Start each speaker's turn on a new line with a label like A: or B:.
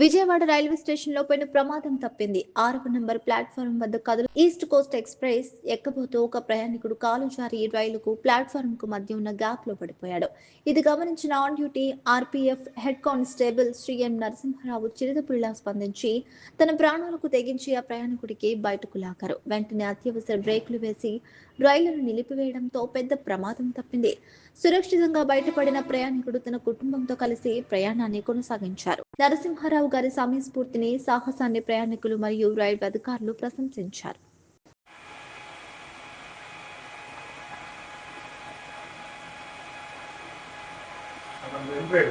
A: Vijayawada railway స్టేషన్లో పెను ప్రమాదం తప్పింది. ఆరవ నంబర్ ప్లాట్ఫారం వద్ద కదులు ఈస్ట్ కోస్ట్ ఎక్స్ప్రెస్ ఎక్కబోతూ ఒక ప్రయాణికుడు కాలు జారి రైలుకు ప్లాట్ఫారం కు మధ్య ఉన్న గ్యాప్లో పడిపోయాడు. ఇది గమనించిన on duty RPF head constable Shri M Narasimharao చిరుతపుల్లా స్పందించి తన ప్రాణాలకు తెగించి ఆ ప్రయాణికుడికి బయటకు లాగారు వెంటనే అత్యవసర బ్రేకులు వేసి రైలును నిలిపివేయడంతో పెద్ద ప్రమాదం తప్పింది. సురక్షితంగా బయటపడిన ప్రయాణికుడు తన కుటుంబంతో కలిసి ప్రయాణాన్ని కొనసాగించారు. నరసింహారావు గారి సమయస్ఫూర్తిని సాహసాన్ని ప్రయాణికులు మరియు రైల్వే అధికారులు ప్రశంసించారు.
B: వెళ్ళిపోయాడు